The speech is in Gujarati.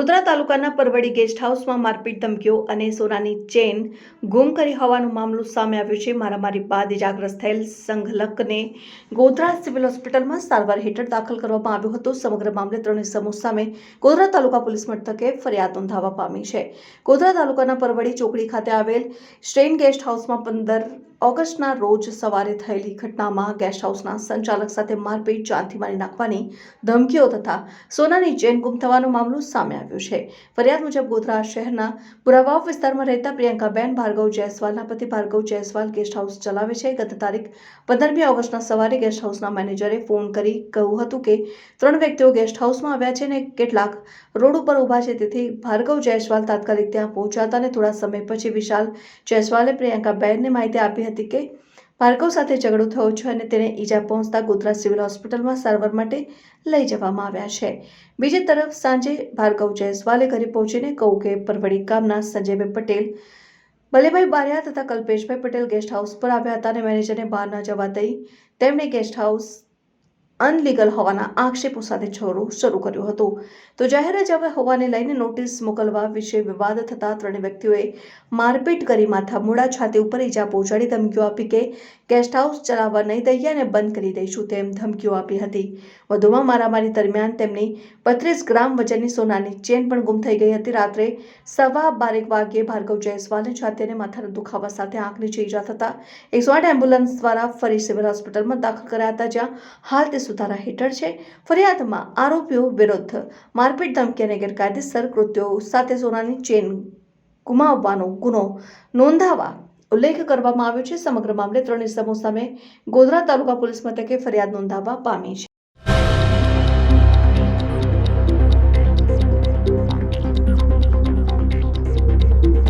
ગોધરા તાલુકાના પરવડી ગેસ્ટ હાઉસમાં મારપીટ ધમકીઓ અને સોનાની ચેન ગુમ કરી હોવાનો મામલો સામે આવ્યો છે. મારામારી બાદ ઇજાગ્રસ્ત થયેલ સંઘલકને ગોધરા સિવિલ હોસ્પિટલમાં સારવાર હેઠળ દાખલ કરવામાં આવ્યો હતો. સમગ્ર મામલે ત્રણ સમૂહ સામે ગોધરા તાલુકા પોલીસ મથકે ફરિયાદ નોંધાવવા પામી છે. ગોધરા તાલુકાના પરવડી ચોકડી ખાતે આવેલ સ્ટ્રેન ગેસ્ટ હાઉસમાં પંદર ઓગસ્ટના રોજ સવારે થયેલી ઘટનામાં ગેસ્ટ હાઉસના સંચાલક સાથે મારપીટ, જાનથી મારી નાખવાની ધમકીઓ તથા સોનાની ચેન ગુમ થવાનો મામલો સામે આવ્યો છે. ફરિયાદ મુજબ ગોધરા શહેરના પુરાવાવ વિસ્તારમાં રહેતા પ્રિયંકાબેન ભાર્ગવ જયસ્વાલના પતિ ભાર્ગવ જયસ્વાલ ગેસ્ટ હાઉસ ચલાવે છે. ગત તારીખ પંદરમી ઓગસ્ટના સવારે ગેસ્ટ હાઉસના મેનેજરે ફોન કરી કહ્યું હતું કે, ત્રણ વ્યક્તિઓ ગેસ્ટ હાઉસમાં આવ્યા છે અને કેટલાક રોડ ઉપર ઊભા છે. તેથી ભાર્ગવ જયસ્વાલ તાત્કાલિક ત્યાં પહોંચાતા અને થોડા સમય પછી વિશાલ જયસ્વાલે પ્રિયંકાબેનને માહિતી આપી હતી કે ભાર્ગવ સાથે ઝઘડો થયો છે અને તેને ઈજા પહોંચતા ગોધરા સિવિલ હોસ્પિટલમાં સારવાર માટે લઈ જવામાં આવ્યા છે. બીજી તરફ સાંજે ભાર્ગવ જયસ્વાલે ઘરે પહોંચીને કહું કે પરવડી ગામના સંજયભાઈ પટેલ ભલેભાઈ બારિયા તથા કલ્પેશભાઈ પટેલ ગેસ્ટ હાઉસ પર આવ્યા હતા અને મેનેજરને બહાર ન જવા દઈ તેમણે ગેસ્ટ હાઉસ અનલીગલ હોવાના આક્ષેપો સાથે છોરો શરૂ કર્યો હતો. તો જાહેર હવે હોવાને લઈને નોટિસ મોકલવા વિશે વિવાદ થતા ત્રણ વ્યક્તિઓએ મારપીટ કરી માથા મૂળા છાતી ઉપર ઈજા પહોંચાડી ધમકીઓ આપી કે ગેસ્ટ હાઉસ ચલાવવા નહીં દઈએ અને બંધ કરી દઈશું તેમ ધમકીઓ આપી હતી. વધુમાં મારામારી દરમિયાન તેમની બત્રીસ ગ્રામ વજનની સોનાની ચેન પણ ગુમ થઈ ગઈ હતી. રાત્રે સવા બારેક વાગ્યે ભાર્ગવ જયસ્વાલને છાતી અને માથાના દુખાવા સાથે આંખની નીચે ઈજા થતા એકસો આઠ એમ્બ્યુલન્સ દ્વારા ફરી સિવિલ હોસ્પિટલમાં દાખલ કર્યા હતા, જ્યાં હાલ તે સુધારા હેઠળ છે. ફરિયાદમાં આરોપીઓ વિરુદ્ધ મારપીટ, ધમકી અને ગેરકાયદેસર કૃત્યો સાથે સોનાની ચેન ગુમાવવાનો ગુનો નોંધાવા ઉલ્લેખ કરવામાં આવ્યો છે, સમગ્ર મામલે ત્રણ ઇસમો સામે ગોધરા તાલુકા પોલીસ મથકે ફરિયાદ નોંધાવવા પામી છે.